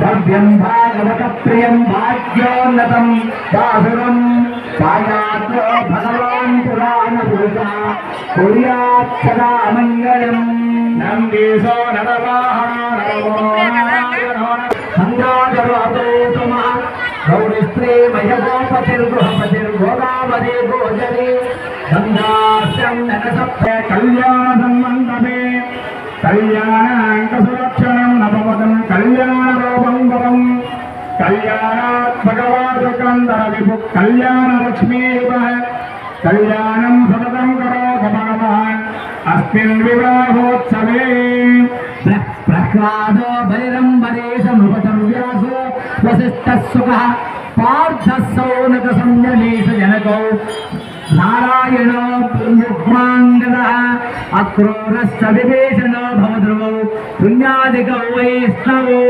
భవ్యం భాగవత ప్రియం భాగ్యోన్నతం బాసురం పాయాత్రో భగవాన్ పురాణ పురుష కుర్యాత్ సదా మంగళం నందీశో నరవాహన గౌరిస్త్రీ మయగోపతిర్గృహపతిర్గోదావరి గోచరి గంగాశ్రం నరసప్త కళ్యాణ సంబంధమే కళ్యాణాంకసులక్షణం నవమదం కళ్యాణ రూప కళ్యాణాత్మకవాదుకందర విభు కళ్యాణ కళ్యాణలక్ష్మీయుత కళ్యాణం సతతం కరోత భగవాన్ అస్మిన్ వివాహోత్సవే ప్రహ్లాదో బలిరంబరేశ నృపతర్వ్యాసో వసిష్ఠసుఖ పార్థ సౌనక సంజనేశ జనకౌ నారాయణో యుగ్మాంగద అక్రూరశ్చ విభీషణ భవద్రువౌ పుణ్యాదికౌ వైష్ణవో